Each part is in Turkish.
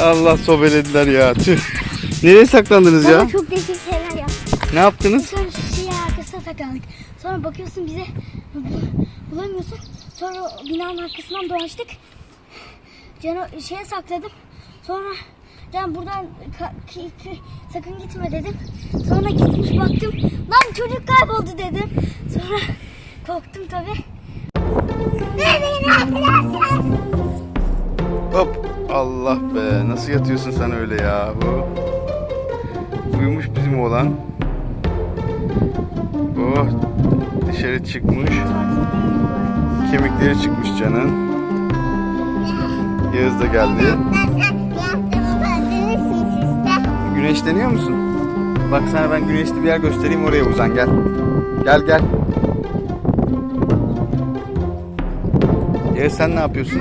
Allah sobelediler ya. Tüh. Nereye saklandınız ya? Baba çok değişik şeyler yaptık. Ne yaptınız? Sonra şu şeyin arkasına saklandık. Sonra bakıyorsun bize bu- bulamıyorsun. Sonra binanın arkasından dolaştık. Canı şeye sakladım. Sonra Can buradan ka- ki- ki- sakın gitme dedim. Sonra gitmiş baktım. Lan çocuk kayboldu dedim. Sonra korktum tabi. Hop. Allah be. Nasıl yatıyorsun sen öyle ya? Uyumuş bizim oğlan. Oh. Dışarı çıkmış. Kemikleri çıkmış canın. Yağız da geldi. Güneşleniyor musun? Bak sana ben güneşli bir yer göstereyim oraya uzan gel. Gel gel. Yağız sen ne yapıyorsun?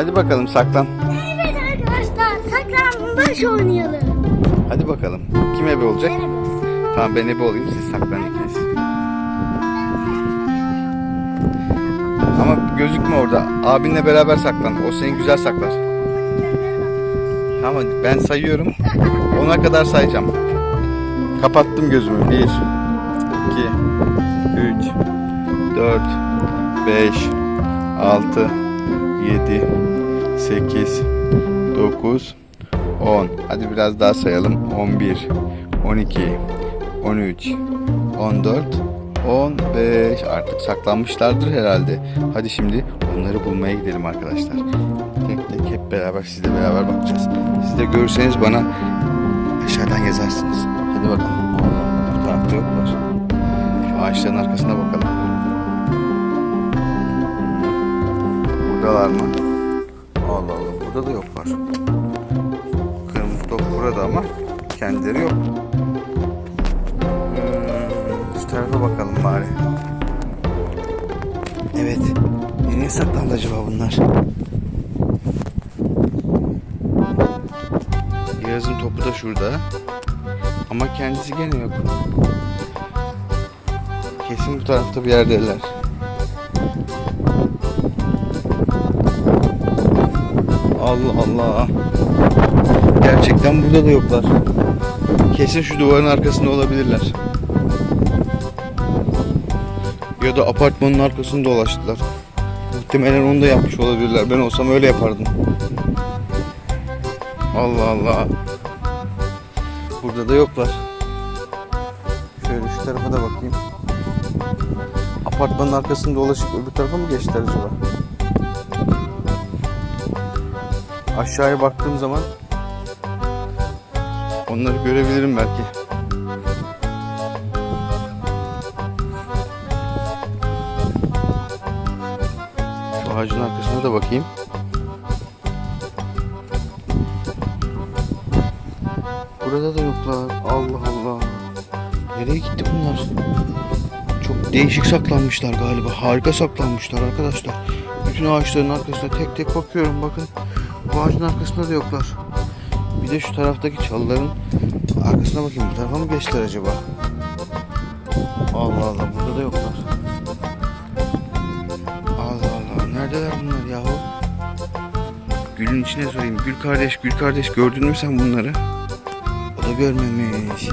Hadi bakalım saklan. Evet arkadaşlar saklambaç oynayalım. Hadi bakalım. Kim ebe olacak? Evet. Tamam ben ebe olayım siz saklanın ikiniz. Ama gözükme orada. Abinle beraber saklan. O seni güzel saklar. Tamam ben sayıyorum. Ona kadar sayacağım. Kapattım gözümü. 1 2 3 4 5 6 7 8 9 10 Hadi biraz daha sayalım. 11 12 13 14 15 Artık saklanmışlardır herhalde. Hadi şimdi onları bulmaya gidelim arkadaşlar. Tek tek hep beraber sizle beraber bakacağız. Siz de görürseniz bana aşağıdan yazarsınız. Hadi bakalım. Bu tarafta yoklar. Ağaçların arkasına bakalım. Yoklar. Kırmızı top burada ama kendileri yok. Hmm, şu tarafa bakalım bari. Evet. Nereye saklandı acaba bunlar? Yağız'ın topu da şurada. Ama kendisi gene yok. Kesin bu tarafta bir yerdeler. Allah Allah. Gerçekten burada da yoklar. Kesin şu duvarın arkasında olabilirler. Ya da apartmanın arkasında dolaştılar. Muhtemelen onu da yapmış olabilirler. Ben olsam öyle yapardım. Allah Allah. Burada da yoklar. Şöyle şu tarafa da bakayım. Apartmanın arkasında dolaşıp öbür tarafa mı geçtiler acaba? Aşağıya baktığım zaman onları görebilirim belki. Şu ağacın arkasına da bakayım. Burada da yoklar. Allah Allah. Nereye gitti bunlar? Çok değişik saklanmışlar galiba. Harika saklanmışlar arkadaşlar. Bütün ağaçların arkasına tek tek bakıyorum bakın. Bu ağacın arkasında da yoklar. Bir de şu taraftaki çalıların arkasına bakayım. Bu tarafa mı geçtiler acaba? Allah Allah burada da yoklar. Allah Allah neredeler bunlar yahu? Gül'ün içine sorayım. Gül kardeş, Gül kardeş gördün mü sen bunları? O da görmemiş.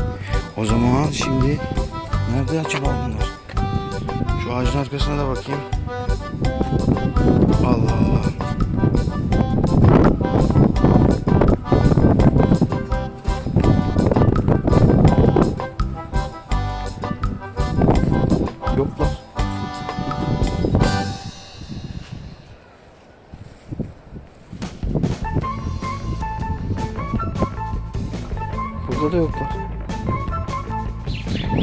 O zaman şimdi nerede acaba bunlar? Şu ağacın arkasına da bakayım. Allah Allah. Burada da yoklar.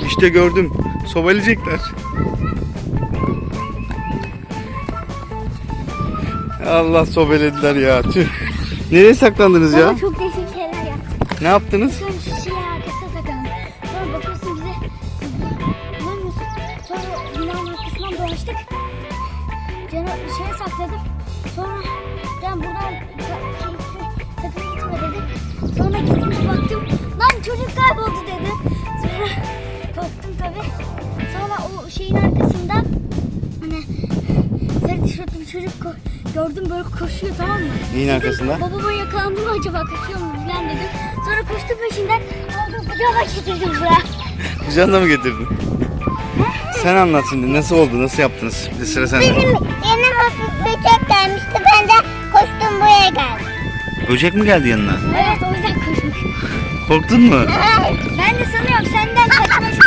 İşte gördüm. Sobalayacaklar. Allah sobelediler ya. Tüh. Nereye saklandınız ya? Çok değişik şeyler yaptık. Ne yaptınız? Sonra şu şeyin arkasına saklandık. Sonra bakıyorsun bize bulamıyorsun. Sonra binanın arkasından dolaştık. Canı şeye sakladım. Sonra Can buradan ka- ki- ki- sakın gitme dedim. Sonra gitmiş baktım. Lan çocuk kayboldu dedim. Sonra korktum tabi. Sonra o şeyin arkasından hani sarı tişörtlü bir çocuk ko- gördüm böyle koşuyor tamam mı? Neyin Dedim, arkasında? Babama yakalandı mı acaba kaçıyor mu falan dedim. Sonra koştu peşinden aldım kucağıma getirdim buraya. Kucağında mı getirdin? Sen anlat şimdi nasıl oldu nasıl yaptınız? Bir sıra sende. Benim yanıma böcek gelmişti. Ben de koştum buraya geldim. Böcek mi geldi yanına? Evet o yüzden koşmuş. Korktun mu? Ben de sanıyorum senden kaçmış.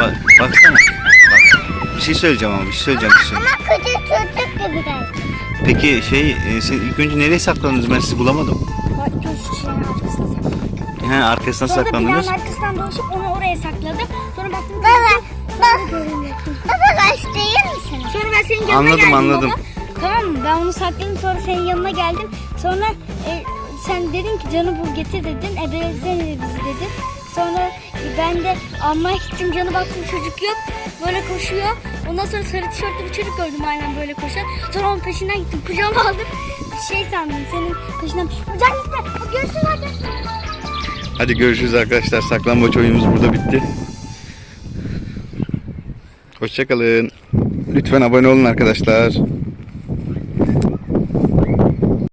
Bak, baksana. Bak. Bir şey söyleyeceğim ama bir şey söyleyeceğim. Bir şey. Ama küçük çocuk gibi geldi. Peki şey e, sen ilk önce nereye saklandınız ben sizi bulamadım. Bak şu şeyin arkasına sakladım. He arkasına Sonra saklandınız. binanın arkasından dolaşıp onu oraya sakladım. Sonra baktım Baba, Sonra bak. Baba göstereyim mi sana? Sonra ben senin yanına Anladım, geldim anladım. baba. Tamam? Ben onu sakladım sonra senin yanına geldim. Sonra e, sen dedin ki canı bul getir dedin. Ebelesene bizi dedin. Sonra ben de almaya gittim canı baktım çocuk yok. Böyle koşuyor. Ondan sonra sarı tişörtlü bir çocuk gördüm aynen böyle koşan. Sonra onun peşinden gittim. Kucağıma aldım. Şey sandım senin peşinden. Can gitti. Görüşürüz arkadaşlar. Hadi görüşürüz arkadaşlar. Saklambaç oyunumuz burada bitti. Hoşçakalın. Lütfen abone olun arkadaşlar.